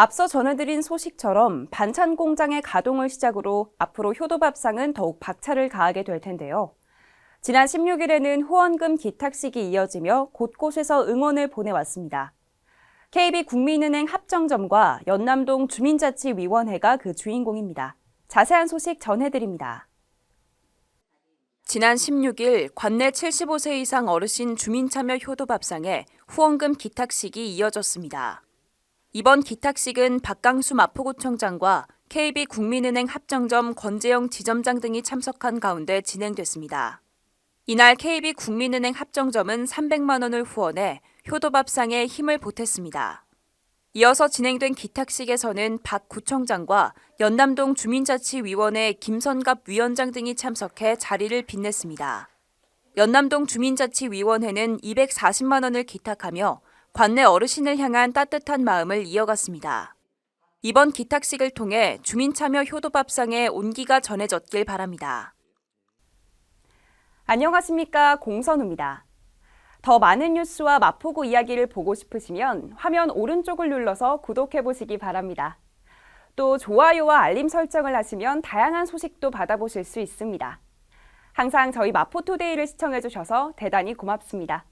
앞서 전해드린 소식처럼 반찬 공장의 가동을 시작으로 앞으로 효도밥상은 더욱 박차를 가하게 될 텐데요. 지난 16일에는 후원금 기탁식이 이어지며 곳곳에서 응원을 보내왔습니다. KB 국민은행 합정점과 연남동 주민자치위원회가 그 주인공입니다. 자세한 소식 전해드립니다. 지난 16일 관내 75세 이상 어르신 주민참여 효도밥상에 후원금 기탁식이 이어졌습니다. 이번 기탁식은 박강수 마포구청장과 KB 국민은행 합정점 권재영 지점장 등이 참석한 가운데 진행됐습니다. 이날 KB 국민은행 합정점은 300만 원을 후원해 효도밥상에 힘을 보탰습니다. 이어서 진행된 기탁식에서는 박 구청장과 연남동 주민자치위원회 김선갑 위원장 등이 참석해 자리를 빛냈습니다. 연남동 주민자치위원회는 240만 원을 기탁하며 관내 어르신을 향한 따뜻한 마음을 이어갔습니다. 이번 기탁식을 통해 주민참여 효도밥상에 온기가 전해졌길 바랍니다. 안녕하십니까 공선우입니다. 더 많은 뉴스와 마포구 이야기를 보고 싶으시면 화면 오른쪽을 눌러서 구독해 보시기 바랍니다. 또 좋아요와 알림 설정을 하시면 다양한 소식도 받아보실 수 있습니다. 항상 저희 마포투데이를 시청해 주셔서 대단히 고맙습니다.